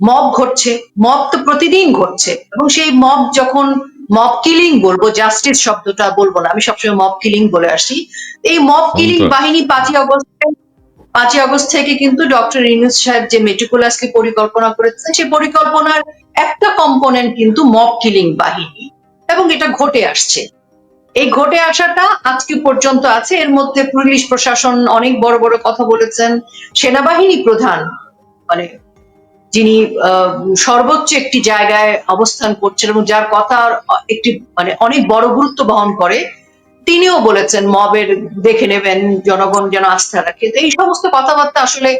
Mob ঘটছে mob তো প্রতিদিন ঘটছে। এবং সেই মব যখন মব কিলিং বলব জাস্টিস শব্দটা বলব না আমি সবসময় মব কিলিং বলে আসি। এই মব কিলিং বাহিনী পাঁচই অগস্টে পাঁচই আগস্ট থেকে কিন্তু ডক্টর ইনুস সাহেব যে মেটিকুলাসলি পরিকল্পনা করেছেন সেই পরিকল্পনার একটা কম্পোনেন্ট কিন্তু মব কিলিং বাহিনী। এবং এটা ঘটে আসছে। এই ঘটে আসাটা আজকে পর্যন্ত আছে। এর মধ্যে পুলিশ প্রশাসন অনেক বড় বড় কথা বলেছেন। সেনাবাহিনী প্রধান মানে যিনি সর্বোচ্চ একটি জায়গায় অবস্থান করছেন এবং যার কথা একটি মানে অনেক বড় গুরুত্ব বহন করে, তিনিও বলেছেন মবের দেখে নেবেন, জনগণ যেন আস্থা রাখে। এই সমস্ত কথাবার্তা আসলে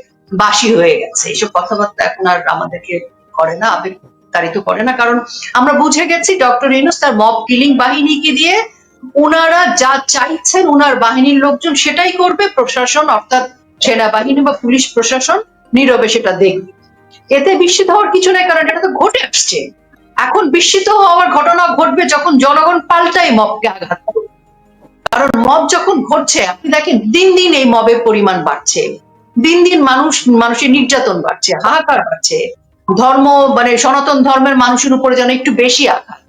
বাসি হয়ে গেছে। এইসব কথাবার্তা এখন আর আমাদেরকে করে না আবেগতাড়িত করে না। কারণ আমরা বুঝে গেছি ডক্টর ইনুস তার মব কিলিং বাহিনীকে দিয়ে উনারা যা চাইছেন, উনার বাহিনীর লোকজন সেটাই করবে। প্রশাসন, অর্থাৎ সেনাবাহিনী বা পুলিশ প্রশাসন নীরবে সেটা দেখবে। এতে বিস্মিত হওয়ার কিছু নাই, কারণ এটা তো ঘটে আসছে। এখন বিস্মিত হওয়ার ঘটনা ঘটবে যখন জনগণ পাল্টাই মবকে আঘাত করবে। কারণ মব যখন ঘটছে, আপনি দেখেন দিন দিন এই মবের পরিমাণ বাড়ছে। দিন দিন মানুষ, মানুষের নির্যাতন বাড়ছে, হাহাকার বাড়ছে। ধর্ম মানে সনাতন ধর্মের মানুষের উপরে যেন একটু বেশি আঘাত।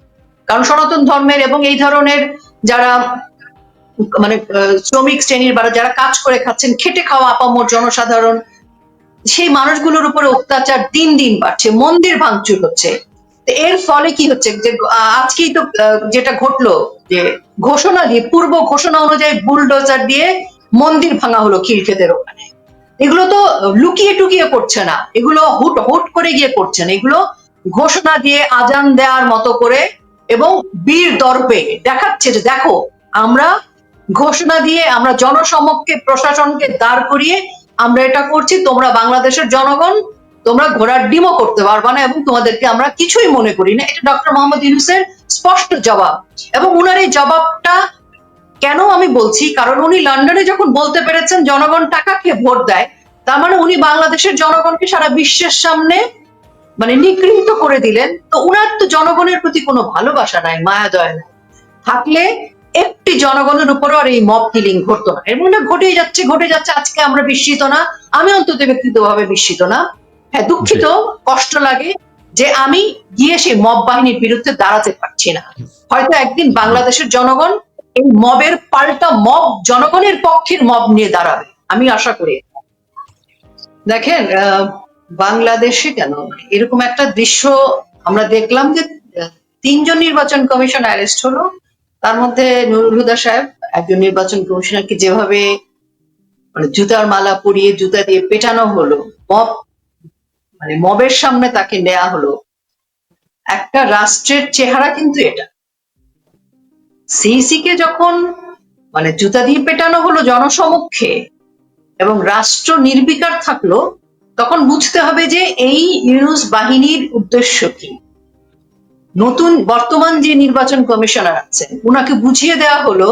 কারণ সনাতন ধর্মের এবং এই ধরনের যারা মানে শ্রমিক শ্রেণির বা যারা কাজ করে খাচ্ছেন, খেটে খাওয়া আপামর জনসাধারণ সেই মানুষগুলোর উপরে অত্যাচার দিন দিন বাড়ছে, মন্দির ভাঙচুর হচ্ছে। এর ফলে কি হচ্ছে যে আজকেই তো যেটা ঘটলো যে ঘোষণা দিয়ে, পূর্ব ঘোষণা অনুযায়ী বুলডোজার দিয়ে মন্দির ভাঙা হলো খিলক্ষেতের ওখানে। এগুলো তো লুকিয়ে টুকিয়ে করছে না, এগুলো হুট হুট করে গিয়ে করছে না। এগুলো ঘোষণা দিয়ে আজান দেওয়ার মতো করে এবং বীর দর্পে দেখাচ্ছে যে দেখো, আমরা ঘোষণা দিয়ে আমরা জনসমক্ষে, প্রশাসনকে দাঁড় করিয়ে আমরা এটা করছি, তোমরা বাংলাদেশের জনগণ, তোমরা ঘোড়ার ডিমও করতে পারবে না এবং তোমাদেরকে আমরা কিছুই মনে করি না। এটা ডক্টর মোহাম্মদ ইউনুসের স্পষ্ট জবাব। এবং উনার এই জবাবটা কেন আমি বলছি? কারণ উনি লন্ডনে যখন বলতে পেরেছেন, জনগণ টাকা খেয়ে ভোট দেয়, তার মানে উনি বাংলাদেশের জনগণকে সারা বিশ্বের সামনে মানে নিগৃহীত করে দিলেন। তো উনার তো জনগণের প্রতি কোনো ভালোবাসা নাই, মায়া দয়া নাই। থাকলে একটি জনগণের উপরও আর এই মব কিলিং ঘটতো না। এর মধ্যে ঘটে যাচ্ছে ঘটে যাচ্ছে আজকে আমরা বিস্মিত না। আমি অন্তত ব্যক্তিগতভাবে বিস্মিত না। হ্যাঁ দুঃখিত কষ্ট লাগে যে আমি গিয়ে সেই মব বাহিনীর বিরুদ্ধে দাঁড়াতে পারছি না। হয়তো একদিন বাংলাদেশের জনগণ এই মবের পাল্টা মব জনগণের পক্ষের মব নিয়ে দাঁড়াবে। আমি আশা করি। দেখেন আহ, বাংলাদেশে কেন? এরকম একটা দৃশ্য আমরা দেখলাম যে তিনজন নির্বাচন কমিশন অ্যারেস্ট হলো। তার মধ্যে নুরুল হুদা সাহেব একজন নির্বাচন কমিশনারকে যেভাবে মানে জুতার মালা পরিয়ে জুতা দিয়ে পেটানো হলো, মব মানে মবের সামনে তাকে নেওয়া হলো, একটা রাষ্ট্রের চেহারা কিন্তু এটা। সিইসি কে যখন মানে জুতা দিয়ে পেটানো হলো জনসমক্ষে এবং রাষ্ট্র নির্বিকার থাকল, তখন বুঝতে হবে যে এই ইউনুস বাহিনীর উদ্দেশ্য কি। নতুন বর্তমান যে নির্বাচন কমিশনার আছেন, উনাকে বুঝিয়ে দেওয়া হলো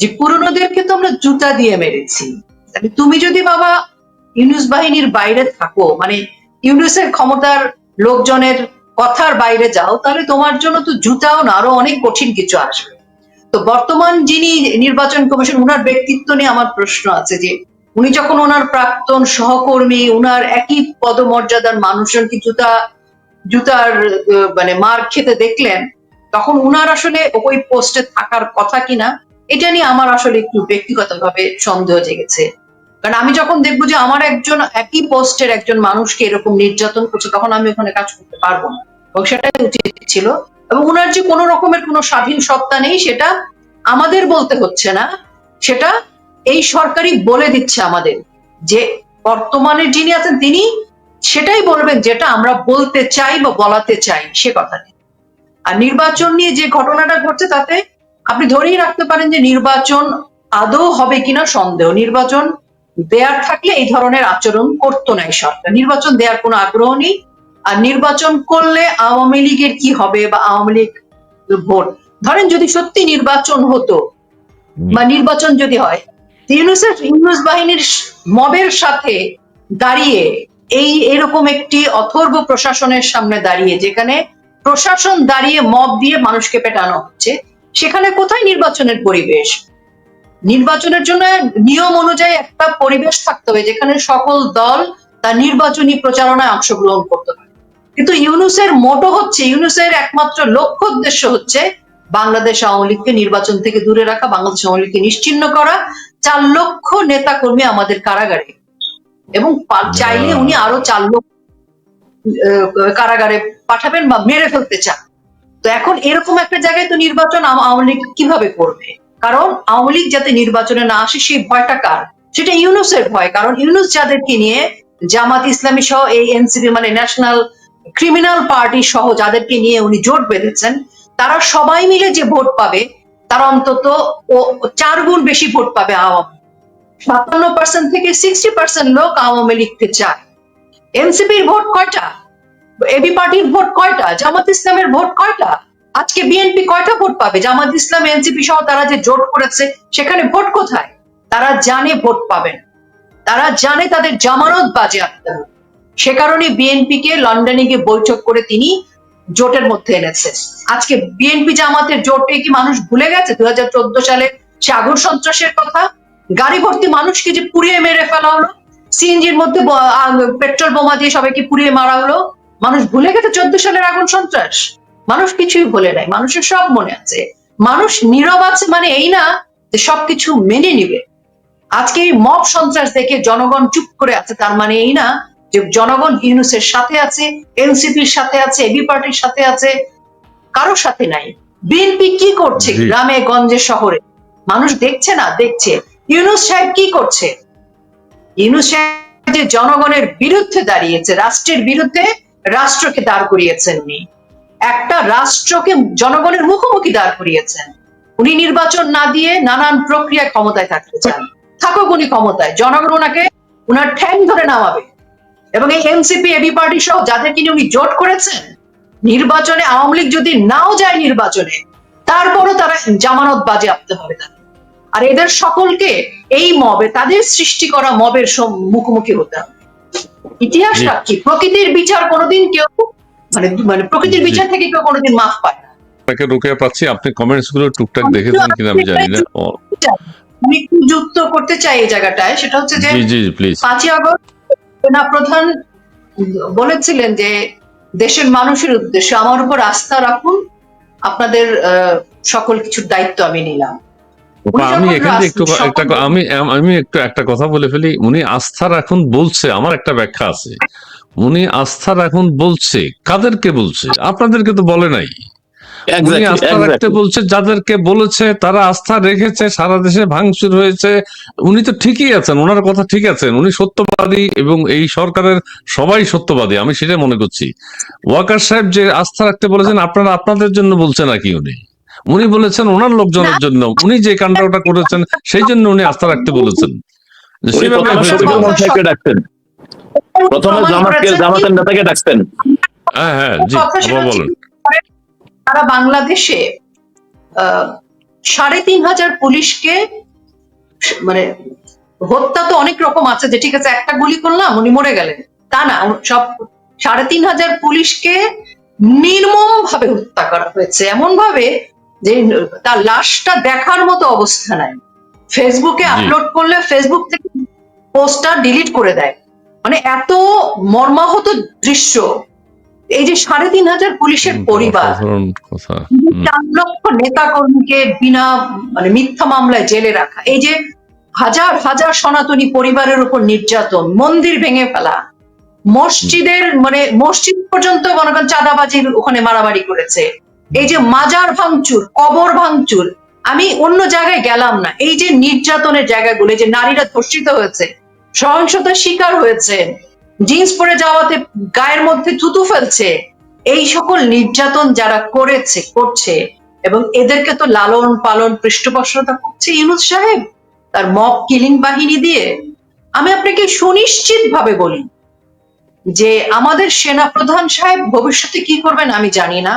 যে পুরনোদেরকে তো আমরা জুতা দিয়ে মেরেছি। তুমি যদি বাবা ইউনুস বাহিনীর বাইরে থাকো মানে ইউনুসের ক্ষমতার লোকজনের কথার বাইরে যাও, তাহলে তোমার জন্য তো জুতাও না, আরও অনেক কঠিন কিছু আসবে। তো বর্তমান যিনি নির্বাচন কমিশন, উনার ব্যক্তিত্ব নিয়ে আমার প্রশ্ন আছে যে, উনি যখন ওনার প্রাক্তন সহকর্মী, উনার একই পদমর্যাদার মানুষজনকে জুতা জুতার মানে মার খেতে দেখলেন, তখন উনার আসলে ওই পোস্টে থাকার কথা কিনা, এটা নিয়ে আমার আসলে একটু ব্যক্তিগতভাবে সন্দেহ জেগেছে। কারণ আমি যখন দেখব যে আমার একজন, একই পোস্টের একজন মানুষকে এরকম নির্যাতন করছে, তখন আমি ওখানে কাজ করতে পারব না। এবং সেটাই উচিত ছিল। এবং উনার যে কোনো রকমের কোনো স্বাধীন সত্তা নেই, সেটা আমাদের বলতে হচ্ছে না। সেটা এই সরকারই বলে দিচ্ছে আমাদের যে বর্তমানে যিনি আছেন, তিনি সেটাই বলবেন যেটা আমরা বলতে চাই বা বলাতে চাই সে কথাটি আর নির্বাচন নিয়ে যে ঘটনাটা ঘটছে তাতে আপনি ধরেই রাখতে পারেন যে নির্বাচন আদৌ হবে কিনা সন্দেহ। নির্বাচন দেয়ার থাকলে এই ধরনের আচরণ করতো না এই সরকার। নির্বাচন দেওয়ার কোনো আগ্রহ নেই। আর নির্বাচন করলে আওয়ামী লীগের কি হবে বা আওয়ামী লীগ ভোট? ধরেন যদি সত্যি নির্বাচন হতো বা নির্বাচন যদি হয় তো ইউনুসের ইউনুস বাহিনীর মবের সাথে দাঁড়িয়ে এই এরকম একটি অথর্ব প্রশাসনের সামনে দাঁড়িয়ে, যেখানে প্রশাসন দাঁড়িয়ে মব দিয়ে মানুষকে পেটানো হচ্ছে, সেখানে কোথায় নির্বাচনের পরিবেশ? নির্বাচনের জন্য নিয়ম অনুযায়ী একটা পরিবেশ থাকতে হবে, যেখানে সকল দল তার নির্বাচনী প্রচারণায় অংশগ্রহণ করতে পারে। কিন্তু ইউনুসের মোটো হচ্ছে, ইউনুসের একমাত্র লক্ষ্য উদ্দেশ্য হচ্ছে বাংলাদেশ আওয়ামী লীগকে নির্বাচন থেকে দূরে রাখা, বাংলাদেশ আওয়ামী লীগকে নিশ্চিন্ন করা। চার লক্ষ নেতা কর্মী আমাদের কারাগারে এবং চাইলে উনি আরও চার আহ, কারাগারে পাঠাবেন বা মেরে ফেলতে চান। তো এখন এরকম একটা জায়গায় তো নির্বাচন আওয়ামী লীগ কীভাবে করবে? কারণ আওয়ামী লীগ যাতে নির্বাচনে না আসে সেই ভয়টা কার? সেটা ইউনুসের ভয়। কারণ ইউনুস যাদেরকে নিয়ে জামাত ইসলামী সহ এই এনসিপি মানে ন্যাশনাল ক্রিমিনাল পার্টি সহ যাদেরকে নিয়ে উনি জোট বেঁধেছেন তারা সবাই মিলে যে ভোট পাবে তারা অন্তত ও চার গুণ বেশি ভোট পাবে আওয়ামী সাতান্ন পার্সেন্ট থেকে সিক্সটি পার্সেন্ট লোক আওয়ামী চায়। এনসিপির ভোট কয়টা? এবি পার্টির ভোট কয়টা? জামাত ইসলামের ভোট কয়টা? আজকে বিএনপি কয়টা ভোট পাবে? জামাত ইসলাম এনসিপি সহ তারা যে জোট করেছে, সেখানে ভোট কোথায়? তারা জানে ভোট পাবেন। তারা জানে তাদের জামানত বাজে বাজেয়াপ্ত হবে। সে কারণে বিএনপি কে লন্ডনে গিয়ে বৈঠক করে তিনি জোটের মধ্যে এনেছে আজকে বিএনপি জামাতের জোটে কি মানুষ ভুলে গেছে? দু হাজার চোদ্দ সালে সে আগুন সন্ত্রাসের কথা? গাড়ি ভর্তি মানুষকে যে পুড়িয়ে মেরে ফেলা হলো সিএনজির মধ্যে পেট্রোল বোমা দিয়ে সবাইকে পুড়িয়ে মারা হলো মানুষ ভুলে গেছে চোদ্দ সালের আগুন সন্ত্রাস। মানুষ কিছুই ভুলে নাই মানুষের সব মনে আছে। মানুষ নীরব আছে মানে এই না যে সবকিছু মেনে নিবে। আজকে এই মব সন্ত্রাস দেখে জনগণ চুপ করে আছে তার মানে এই না যে জনগণ ইউনুসের সাথে আছে এনসিপির সাথে আছে এবি পার্টির সাথে আছে কারোর সাথে নাই। বিএনপি কি করছে গ্রামে গঞ্জে শহরে? মানুষ দেখছে না দেখছে। ইউনুস সাহেব কি করছে? ইউনুস সাহেব যে জনগণের বিরুদ্ধে দাঁড়িয়েছে, রাষ্ট্রের বিরুদ্ধে রাষ্ট্রকে দাঁড় করিয়েছেন উনি। একটা রাষ্ট্রকে জনগণের মুখোমুখি দাঁড় করিয়েছেন। উনি নির্বাচন না দিয়ে নানান প্রক্রিয়ায় ক্ষমতায় থাকতে চান। থাকুক উনি ক্ষমতায়, জনগণ ওনাকে ওনার ঠ্যাং ধরে নামাবে। এবং এই এনসিপি, এবি পার্টি সহ যাদেরকে নিয়ে উনি জোট করেছেন, নির্বাচনে আওয়ামী লীগ যদি নাও যায় নির্বাচনে, তারপরও তারা জামানত বাজে বাজেয়াপ্ত হবে তাদের। আর এদের সকলকে এই মবে তাদের সৃষ্টি করা মবের মুখোমুখি হতে হবে। ইতিহাস সাক্ষী প্রকৃতির বিচার কোনোদিন কেউ মানে মানে প্রকৃতির বিচার থেকে কেউ কোনোদিন মাফ পায় না। আপনাকে রুকে পাচ্ছি আপনি কমেন্টসগুলো টুকটাক দেখেছেন কিনা আমি জানি না। আমি যুক্ত করতে চাই এই জায়গাটায় সেটা হচ্ছে যে জি জি প্লিজ পাঁচই আগস্ট সেনা প্রধান বলেছিলেন যে দেশের মানুষের উদ্দেশ্যে আমার উপর আস্থা রাখুন আপনাদের আহ, সকল কিছুর দায়িত্ব আমি নিলাম। আমি এখানে একটু একটা আমি আমি একটু একটা কথা বলে ফেলি। উনি আস্থা রাখুন বলছে আমার একটা ব্যাখ্যা আছে। উনি আস্থা রাখুন বলছে কাদেরকে বলছে? আপনাদেরকে তো বলে নাই। উনি আস্থা রাখতে বলছে যাদেরকে বলেছে তারা আস্থা রেখেছে সারা দেশে ভাঙচুর হয়েছে। উনি তো ঠিকই আছেন ওনার কথা ঠিক আছেন উনি সত্যবাদী এবং এই সরকারের সবাই সত্যবাদী আমি সেটা মনে করছি। ওয়াকার সাহেব যে আস্থা রাখতে বলেছেন আপনারা আপনাদের জন্য বলছে নাকি উনি। উনি বলেছেন ওনার লোকজনের জন্য। উনি যে কাণ্ডটা করেছেন সেই জন্য উনি আস্থা রাখতে বলেছেন। প্রথমে জামাতকে জামাতের নেতাকে ডাকতেন। হ্যাঁ হ্যাঁ জি বলেন। তারা বাংলাদেশে সাড়ে তিন হাজার পুলিশকে মানে হত্যা তো অনেক রকম আছে যে ঠিক আছে একটা গুলি করলাম উনি মরে গেলেন। তা না সব সাড়ে তিন হাজার পুলিশকে নির্মম ভাবে হত্যা করা হয়েছে। এমন ভাবে যে তার লাশটা দেখার মতো অবস্থা নাই। ফেসবুকে আপলোড করলে ফেসবুক থেকে পোস্টার ডিলিট করে দেয়। মানে এত মর্মাহত দৃশ্য। এই যে সাড়ে তিন হাজার পুলিশের পরিবার চার লক্ষ নেতা কর্মীকে বিনা মানে মিথ্যা মামলায় জেলে রাখা। এই যে হাজার হাজার সনাতনী পরিবারের উপর নির্যাতন মন্দির ভেঙে ফেলা মসজিদের মানে মসজিদ পর্যন্ত মনে করেন চাঁদাবাজির ওখানে মারামারি করেছে। এই যে মাজার ভাঙচুর, কবর ভাঙচুর, আমি অন্য জায়গায় গেলাম না। এই যে নির্যাতনের জায়গাগুলো যে নারীরা ধর্ষিত হয়েছে, সহিংসতার শিকার হয়েছে, জিন্স পরে যাওয়াতে গায়ের মধ্যে থুতু ফেলছে, এই সকল নির্যাতন যারা করেছে, করছে, এবং এদেরকে তো লালন পালন পৃষ্ঠপোষকতা করছে ইউনুস সাহেব, তার মব কিলিং বাহিনী দিয়ে। আমি আপনাকে সুনিশ্চিত ভাবে বলি যে আমাদের সেনা প্রধান সাহেব ভবিষ্যতে কি করবেন আমি জানি না।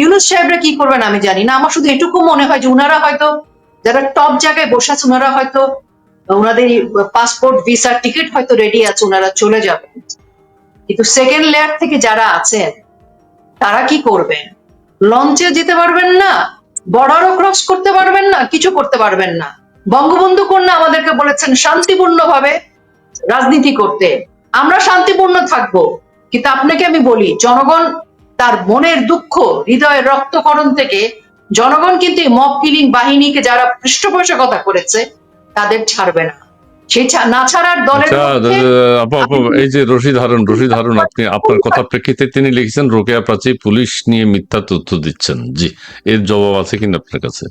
ইউনুস সাহেবরা কি করবেন আমি জানি না। আমার শুধু এটুকু মনে হয় যে উনারা হয়তো যারা টপ জায়গায় বসে আছে ওনারা হয়তো ওনাদের পাসপোর্ট ভিসা টিকিট হয়তো রেডি আছে ওনারা চলে যাবেন কিন্তু সেকেন্ড লেয়ার থেকে যারা আছেন, তারা কি করবেন? লঞ্চে যেতে পারবেন না বর্ডারও ক্রস করতে পারবেন না, কিছু করতে পারবেন না। বঙ্গবন্ধু কন্যা আমাদেরকে বলেছেন শান্তিপূর্ণ ভাবে রাজনীতি করতে। আমরা শান্তিপূর্ণ থাকব। কিন্তু আপনাকে আমি বলি, জনগণ তার মনের দুঃখ হৃদয়ের রক্তকরণ থেকে জনগণ কিন্তু এই মব কিলিং বাহিনীকে যারা পৃষ্ঠপোষকতা করেছে তাদের ছাড়বে না। সেই ছা- না ছাড়ার দলের মধ্যে আপু আপু এই যে রশিদ হারুন রশিদ হারুন আপনি আপনার কথা প্রেক্ষিতে তিনি লিখেছেন রোকেয়া প্রাচী পুলিশ নিয়ে মিথ্যা তথ্য দিচ্ছেন। জি এর জবাব আছে কিনা আপনার কাছে?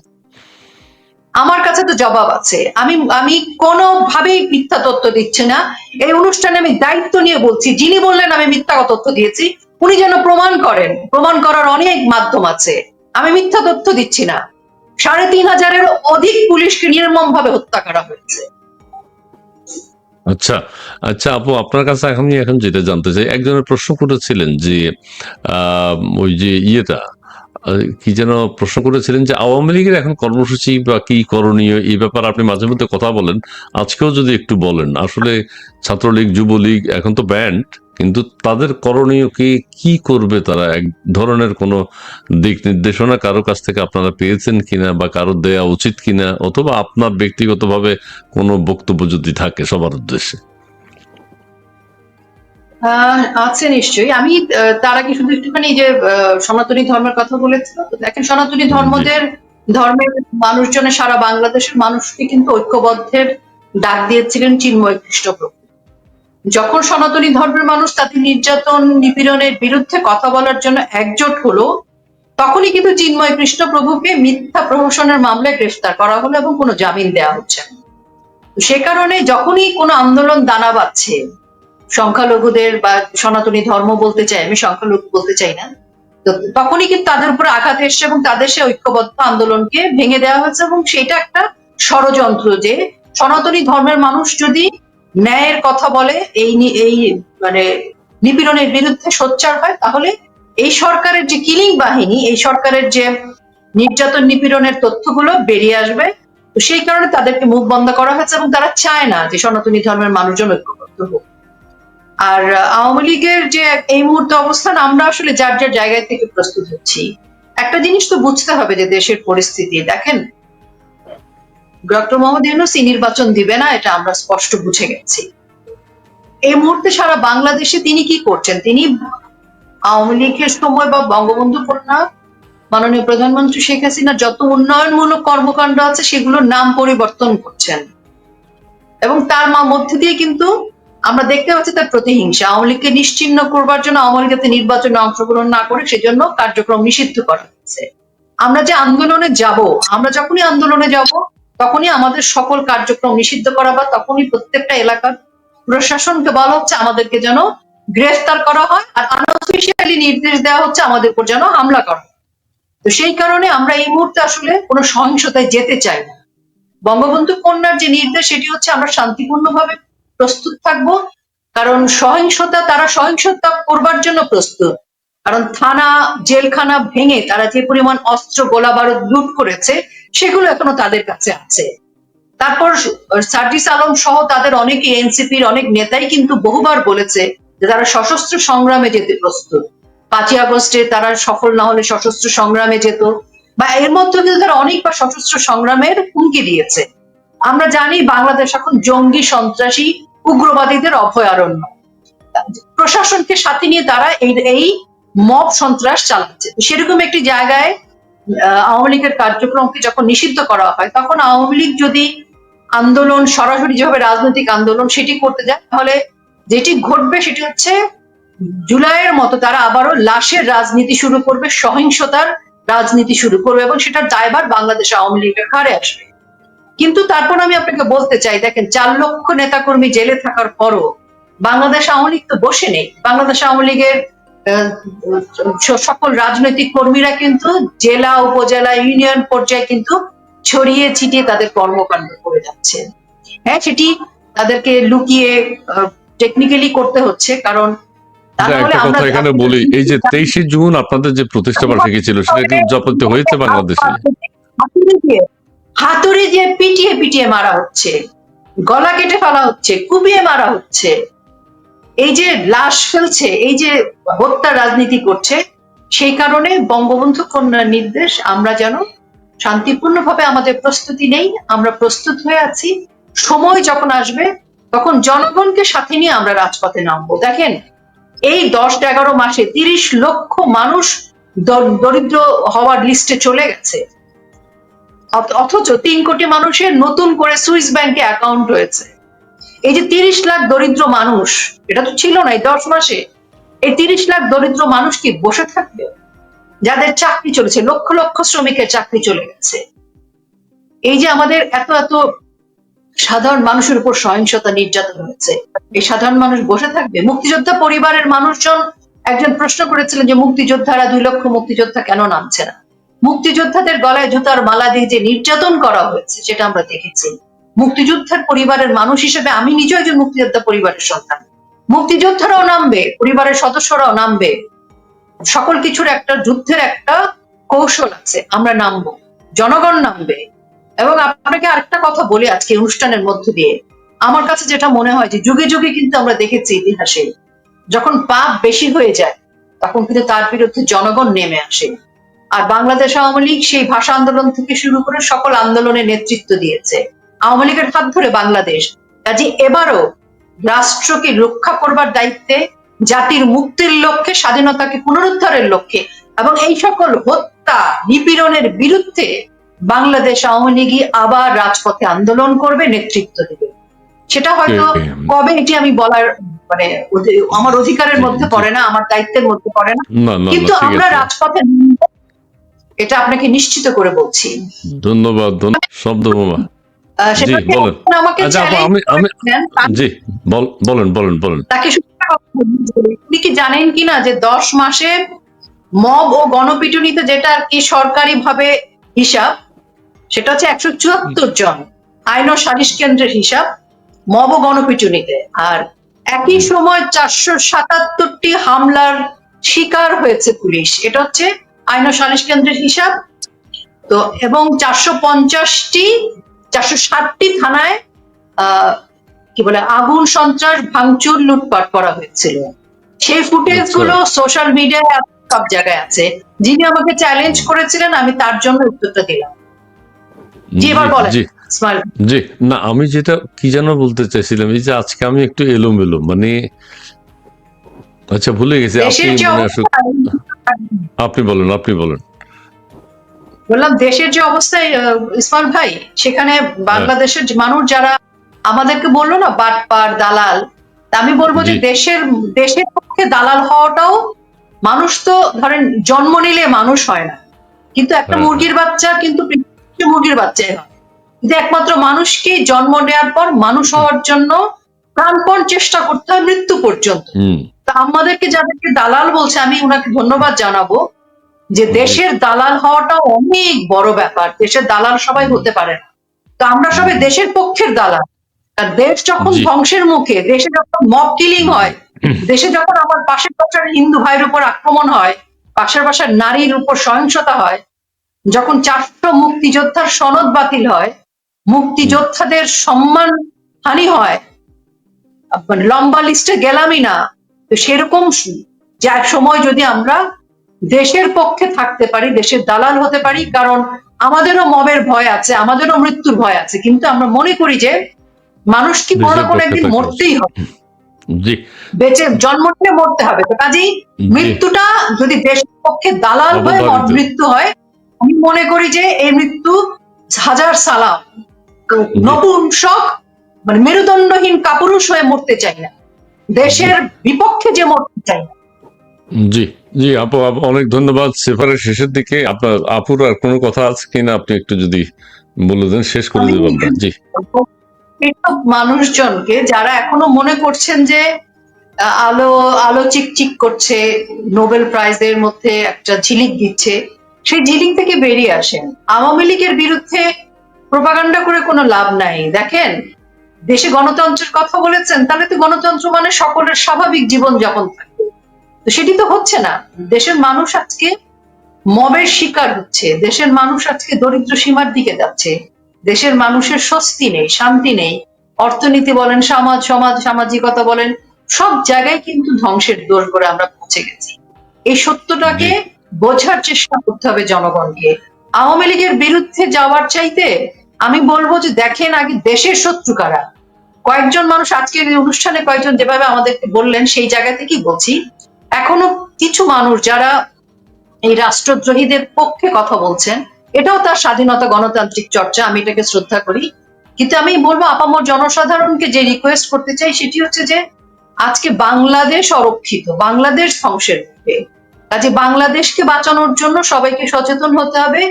আমার কাছে তো জবাব আছে। আমি আমি কোনোভাবেই মিথ্যা তথ্য দিচ্ছি না। এই অনুষ্ঠানে আমি দায়িত্ব নিয়ে বলছি যিনি বললেন আমি মিথ্যা তথ্য দিয়েছি উনি যেন প্রমাণ করেন, প্রমাণ করার অনেক মাধ্যম আছে। আমি মিথ্যা তথ্য দিচ্ছি না। সাড়ে তিন হাজারের অধিক পুলিশকে নির্মম ভাবে হত্যা করা হয়েছে। আচ্ছা আচ্ছা আপু, আপনার কাছে আমি এখন যেটা জানতে চাই, একজনের প্রশ্ন করেছিলেন যে ওই যে ইয়েটা কি যেন প্রশ্ন করেছিলেন যে আওয়ামী লীগের এখন কর্মসূচি বা কি করণীয়, এই ব্যাপারে আপনি মাঝে মধ্যে কথা বলেন। আজকেও যদি একটু বলেন, আসলে ছাত্রলীগ, যুবলীগ এখন তো ব্যান্ড কিন্তু তাদের করণীয় কি কি করবে তারা? এক ধরনের কোনো দিক নির্দেশনা কারও কাছ থেকে আপনারা পেয়েছেন কিনা বা কারও দেয়া উচিত কিনা? অথবা আপনার ব্যক্তিগতভাবে কোনো বক্তব্য যদি থাকে সবার উদ্দেশ্যে। আছে নিশ্চয়ই। আমি তার আগে শুধু একটুখানি যে সনাতনী ধর্মের কথা বলেছিল। দেখেন সনাতনী ধর্মদের ধর্মের মানুষজনের সারা বাংলাদেশের মানুষকে কিন্তু ঐক্যবদ্ধের ডাক দিয়েছিলেন চিন্ময় খ্রিস্টপ্রভু যখন সনাতনী ধর্মের মানুষ তাদের নির্যাতন, নিপীড়নের বিরুদ্ধে কথা বলার জন্য একজোট হলো, তখনই কিন্তু চিন্ময় কৃষ্ণপ্রভুকে মিথ্যা প্রহসনের মামলায় গ্রেফতার করা হলো এবং কোনো জামিন দেওয়া হচ্ছে সে কারণে যখনই কোনো আন্দোলন দানা বাঁধছে, সংখ্যালঘুদের বা সনাতনী ধর্ম বলতে চাই, আমি সংখ্যালঘু বলতে চাই না তখনই কিন্তু তাদের উপর আঘাত এসছে এবং তাদের সে ঐক্যবদ্ধ আন্দোলনকে ভেঙে দেওয়া হয়েছে এবং সেটা একটা ষড়যন্ত্র যে সনাতনী ধর্মের মানুষ যদি ন্যায়ের কথা বলে, এই এই মানে নিপীড়নের বিরুদ্ধে সোচ্চার হয়, তাহলে এই সরকারের যে কিলিং বাহিনী, এই সরকারের যে নির্যাতন নিপীড়নের তথ্যগুলো বেরিয়ে আসবে, তো সেই কারণে তাদেরকে মুখ বন্ধ করা হয়েছে এবং তারা চায় না যে সনাতনী ধর্মের মানুষজন ঐক্যবদ্ধ হোক। আর আওয়ামী লীগের যে এই মুহূর্তে অবস্থান, আমরা আসলে যার যার জায়গায় থেকে প্রস্তুত হচ্ছি। একটা জিনিস তো বুঝতে হবে যে দেশের পরিস্থিতি, দেখেন ডক্টর মোহাম্মদ ইউনুস নির্বাচন দিবে না, এটা আমরা স্পষ্ট বুঝে গেছি। এই মুহূর্তে সারা বাংলাদেশে তিনি কি করছেন? তিনি আওয়ামী লীগের সময় বা বঙ্গবন্ধু কন্যা মাননীয় প্রধানমন্ত্রী শেখ হাসিনার যত উন্নয়নমূলক কর্মকাণ্ড আছে, সেগুলোর নাম পরিবর্তন করছেন। এবং তার মা মধ্যে দিয়ে কিন্তু আমরা দেখতে পাচ্ছি তার প্রতিহিংসা। আওয়ামী লীগকে নিশ্চিহ্ন করবার জন্য আওয়ামী লীগ নির্বাচনে অংশগ্রহণ না করে, সেজন্য কার্যক্রম নিষিদ্ধ করা হচ্ছে আমরা যে আন্দোলনে যাব, আমরা যখনই আন্দোলনে যাব তখনই আমাদের সকল কার্যক্রম নিষিদ্ধ করা বা তখনই প্রত্যেকটা এলাকার প্রশাসনকে বলা হচ্ছে আমাদেরকে যেন গ্রেফতার করা হয় আর আনঅফিসিয়ালি নির্দেশ দেওয়া হচ্ছে আমাদের উপর যেন হামলা করা তো সেই কারণে আমরা এই মুহূর্তে আসলে কোনো সহিংসতায় যেতে চাই না। বঙ্গবন্ধু কন্যার যে নির্দেশ, সেটি হচ্ছে আমরা শান্তিপূর্ণভাবে প্রস্তুত থাকব, কারণ সহিংসতা, তারা সহিংসতা করবার জন্য প্রস্তুত। কারণ থানা, জেলখানা ভেঙে তারা যে পরিমাণ অস্ত্র গোলা বারুদ লুট করেছে সেগুলো এখনও তাদের কাছে আছে। তারপর সার্জিস আলম সহ তাদের অনেক এনসিপির অনেক নেতাই কিন্তু বহুবার বলেছে যে তারা সশস্ত্র সংগ্রামে যেতে প্রস্তুত। পাঁচই আগস্টে তারা সফল না হলে সশস্ত্র সংগ্রামে যেত বা এর মধ্যে কিন্তু তারা অনেকবার সশস্ত্র সংগ্রামের হুমকি দিয়েছে। আমরা জানি বাংলাদেশ এখন জঙ্গি, সন্ত্রাসী, উগ্রবাদীদের অভয়ারণ্য। প্রশাসনকে সাথে নিয়ে তারা এই মব সন্ত্রাস চালাচ্ছে। সেরকম একটি জায়গায় আওয়ামী লীগের কার্যক্রমকে যখন নিষিদ্ধ করা হয়, তখন আওয়ামী লীগ যদি আন্দোলন সরাসরি যেভাবে রাজনৈতিক আন্দোলন সেটি করতে যায়, তাহলে যেটি ঘটবে সেটি হচ্ছে জুলাইয়ের মতো তারা আবারও লাশের রাজনীতি শুরু করবে, সহিংসতার রাজনীতি শুরু করবে এবং সেটার দায়ভার বাংলাদেশ আওয়ামী লীগের ঘাড়ে আসবে। কিন্তু তারপর আমি আপনাকে বলতে চাই, দেখেন, চার লক্ষ নেতাকর্মী জেলে থাকার পরও বাংলাদেশ আওয়ামী লীগ তো বসে নেই। বাংলাদেশ আওয়ামী লীগের সকল রাজনৈতিক কর্মীরা কিন্তু জেলা উপজেলা ইউনিয়ন পর্যায়ে কিন্তু ছড়িয়ে ছিটিয়ে তাদের কর্মকাণ্ড করে যাচ্ছে। হ্যাঁ সেটি তাদেরকে লুকিয়ে টেকনিক্যালি করতে হচ্ছে কারণ কথা এখানে বলি এই যে তেইশে জুন আপনাদের যে প্রতিষ্ঠা বার্ষিকী ছিল সেটা কি উদযাপন হয়েছে বাংলাদেশে। হাতুড়ি দিয়ে পিটিয়ে পিটিয়ে মারা হচ্ছে গলা কেটে ফেলা হচ্ছে কুপিয়ে মারা হচ্ছে। এই যে লাশ ফেলছে, এই যে হত্যা রাজনীতি করছে, সেই কারণে বঙ্গবন্ধু কন্যার নির্দেশ, আমরা যেন শান্তিপূর্ণভাবে আমাদের প্রস্তুতি নেই, আমরা প্রস্তুত হয়ে আছি। সময় যখন আসবে, তখন জনগণকে সাথে নিয়ে আমরা রাজপথে নামবো। দেখেন, এই দশ এগারো মাসে তিরিশ লক্ষ মানুষ দরিদ্র হওয়ার লিস্টে চলে গেছে। অথচ তিন কোটি মানুষের নতুন করে সুইস ব্যাংকে অ্যাকাউন্ট হয়েছে। এই যে তিরিশ লাখ দরিদ্র মানুষ, এটা তো ছিল না এই দশ মাসে, এই তিরিশ লাখ দরিদ্র মানুষ কি বসে থাকবে? যাদের চাকরি চলেছে, লক্ষ লক্ষ শ্রমিকের চাকরি চলে গেছে। এই যে আমাদের এত এত সাধারণ মানুষের উপর সহিংসতা নির্যাতন হয়েছে, এই সাধারণ মানুষ বসে থাকবে? মুক্তিযোদ্ধা পরিবারের মানুষজন একজন প্রশ্ন করেছিলেন যে মুক্তিযোদ্ধারা দুই লক্ষ মুক্তিযোদ্ধা কেন নামছে না? মুক্তিযোদ্ধাদের গলায় জুতার মালা দিয়ে যে নির্যাতন করা হয়েছে, সেটা আমরা দেখেছি। মুক্তিযোদ্ধার পরিবারের মানুষ হিসেবে আমি নিজেও একজন মুক্তিযোদ্ধা পরিবারের সন্তান। মুক্তিযোদ্ধারাও নামবে, পরিবারের সদস্যরাও নামবে। সকল কিছুর একটা, যুদ্ধের একটা কৌশল আছে, আমরা নামবো, জনগণ নামবে। এবং আপনাকে আরেকটা কথা বলি আজকে অনুষ্ঠানের মধ্য দিয়ে। আমার কাছে যেটা মনে হয় যে যুগে যুগে কিন্তু আমরা দেখেছি ইতিহাসে, যখন পাপ বেশি হয়ে যায়, তখন কিন্তু তার বিরুদ্ধে জনগণ নেমে আসে। আর বাংলাদেশ আওয়ামী লীগ সেই ভাষা আন্দোলন থেকে শুরু করে সকল আন্দোলনে নেতৃত্ব দিয়েছে। আওয়ামী লীগের হাত ধরে বাংলাদেশ। কাজে এবারও রাষ্ট্রকে রক্ষা করবার দায়িত্বে জাতির মুক্তির লক্ষ্যে স্বাধীনতাকে পুনরুদ্ধারের লক্ষ্যে এবং এই সকল হত্যা নিপীড়নের বিরুদ্ধে বাংলাদেশ আওয়ামী লীগই আবার রাজপথে আন্দোলন করবে নেতৃত্ব দেবে। সেটা হয়তো কবে এটি আমি বলার মানে আমার অধিকারের মধ্যে পড়ে না আমার দায়িত্বের মধ্যে পড়ে না। কিন্তু আমরা রাজপথে এটা আপনাকে নিশ্চিত করে বলছি। ধন্যবাদ ধন্য- শব্দ আচ্ছা আপনি কি জানেন কিনা যে দশ মাসে মব ও গণপিটুনিতে যেটা আর কি সরকারি ভাবে হিসাব সেটা হচ্ছে একশো চুয়াত্তর জন আইন ও সালিশ কেন্দ্রের হিসাব মব ও গণপিটুনিতে। আর একই সময় চারশো সাতাত্তরটি হামলার শিকার হয়েছে পুলিশ। এটা হচ্ছে আইন ও সালিশ কেন্দ্রের হিসাব। তো এবং চারশো পঞ্চাশটি চারশো ষাটটি থানায় কি বলে আগুন সন্ত্রাস ভাঙচুর লুটপাট করা হয়েছিল। সেই ফুটেজগুলো সোশ্যাল মিডিয়ায় সব জায়গায় আছে। যিনি আমাকে চ্যালেঞ্জ করেছিলেন আমি তার জন্য উত্তরটা দিলাম। জি, এবার বলেন। জি। না আমি যেটা কি যেন বলতে চাইছিলাম এই যে আজকে আমি একটু এলোমেলো মানে আচ্ছা ভুলে গেছি আপনি মানে আপনি বলেন আপনি বলেন। বললাম দেশের যে অবস্থায় আহ, ভাই সেখানে বাংলাদেশের মানুষ যারা আমাদেরকে বলল না বাটপার দালাল তা আমি বলব যে দেশের দেশের পক্ষে দালাল হওয়াটাও মানুষ তো ধরেন জন্ম নিলে মানুষ হয় না। কিন্তু একটা হ্যাঁ। মুরগির বাচ্চা কিন্তু মুরগির বাচ্চাই হয়। কিন্তু একমাত্র মানুষকে জন্ম নেওয়ার পর মানুষ হওয়ার জন্য প্রাণপণ চেষ্টা করতে হয় মৃত্যু পর্যন্ত? তা আমাদেরকে যাদেরকে দালাল বলছে আমি ওনাকে ধন্যবাদ জানাব। যে দেশের দালাল হওয়াটা অনেক বড় ব্যাপার। দেশের দালাল সবাই হতে পারে না। তো আমরা সবাই দেশের পক্ষের দালাল। আর দেশ যখন ধ্বংসের মুখে দেশে যখন মব কিলিং হয় দেশে যখন আমার পাশের পাশের হিন্দু ভাইয়ের উপর আক্রমণ হয় পাশের পাশের নারীর উপর সহিংসতা হয় যখন চারশো মুক্তিযোদ্ধার সনদ বাতিল হয় মুক্তিযোদ্ধাদের সম্মান হানি হয় মানে লম্বা লিস্টে গেলামই না। তো সেরকম স- যে এক সময় যদি আমরা দেশের পক্ষে থাকতে পারি দেশের দালাল হতে পারি কারণ আমাদেরও মবের ভয় আছে আমাদেরও মৃত্যুর ভয় আছে। কিন্তু আমরা মনে করি যে মানুষ কি কোনো না কোনো একদিন মরতেই হবে। বেঁচে জন্ম নিয়ে মরতে হবে। তো কাজেই মৃত্যুটা যদি দেশের পক্ষে দালাল হয়ে মৃত্যু হয় আমি মনে করি যে এই মৃত্যু হাজার সালাম। নপুংসক মানে মেরুদণ্ডহীন কাপুরুষ হয়ে মরতে চাই না। দেশের বিপক্ষে যে মরতে চাই না। জি জি আপু আপু, অনেক ধন্যবাদ। সেফারের শেষের দিকে আপনার আপুর আর কোনো কথা আছে কিনা আপনি একটু যদি বলে দেন শেষ করে দেবো আমরা। জি। মানুষজনকে যারা এখনও মনে করছেন যে আলো আলো চিকচিক করছে নোবেল প্রাইজের মধ্যে একটা ঝিলিক দিচ্ছে সেই ঝিলিক থেকে বেরিয়ে আসেন। আওয়ামী লীগের বিরুদ্ধে প্রপাগান্ডা করে কোনো লাভ নাই। দেখেন দেশে গণতন্ত্রের কথা বলেছেন তাহলে তো গণতন্ত্র মানে সকলের স্বাভাবিক জীবন যাপন থাকবে তো সেটি তো হচ্ছে না। দেশের মানুষ আজকে মবের শিকার হচ্ছে। দেশের মানুষ আজকে দরিদ্র সীমার দিকে যাচ্ছে। দেশের মানুষের স্বস্তি নেই শান্তি নেই। অর্থনীতি বলেন সমাজ সমাজ সামাজিকতা বলেন সব জায়গায় কিন্তু ধ্বংসের দোষ করে আমরা পৌঁছে গেছি। এই সত্যটাকে বোঝার চেষ্টা করতে হবে জনগণকে। আওয়ামী লীগের বিরুদ্ধে যাওয়ার চাইতে আমি বলব যে দেখেন আগে দেশের শত্রু কারা। কয়েকজন মানুষ আজকের এই অনুষ্ঠানে কয়েকজন যেভাবে আমাদেরকে বললেন সেই জায়গা থেকেই বলছি। এখনও কিছু মানুষ যারা এই রাষ্ট্রদ্রোহীদের পক্ষে কথা বলছেন এটাও তার স্বাধীনতা গণতান্ত্রিক চর্চা আমি এটাকে শ্রদ্ধা করি। কিন্তু আমি বলব আপামর জনসাধারণকে যে রিকোয়েস্ট করতে চাই সেটি হচ্ছে যে আজকে বাংলাদেশ অরক্ষিত বাংলাদেশ ধ্বংসের মুখে কাজে বাংলাদেশকে বাঁচানোর জন্য সবাইকে সচেতন হতে হবে।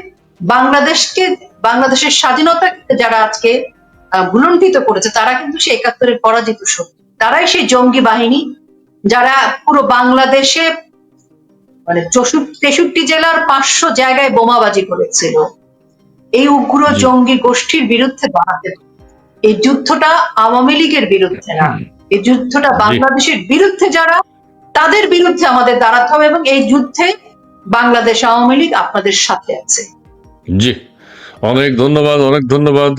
বাংলাদেশকে বাংলাদেশের স্বাধীনতা যারা আজকে আহ, ভুলণ্ঠিত করেছে তারা কিন্তু সেই একাত্তরের পরাজিত শক্তি। তারাই সেই জঙ্গি বাহিনী যারা পুরো বাংলাদেশে মানে তেষট্টি জেলার পাঁচশো জায়গায় বোমাবাজি করেছিল। এই উগ্র জঙ্গি গোষ্ঠীর বিরুদ্ধে দাঁড়াতে এই যুদ্ধটা আওয়ামী লীগের বিরুদ্ধে না। এই যুদ্ধটা বাংলাদেশের বিরুদ্ধে যারা তাদের বিরুদ্ধে আমাদের দাঁড়াতে হবে এবং এই যুদ্ধে বাংলাদেশ আওয়ামী লীগ আপনাদের সাথে আছে। জি। অনেক ধন্যবাদ অনেক ধন্যবাদ।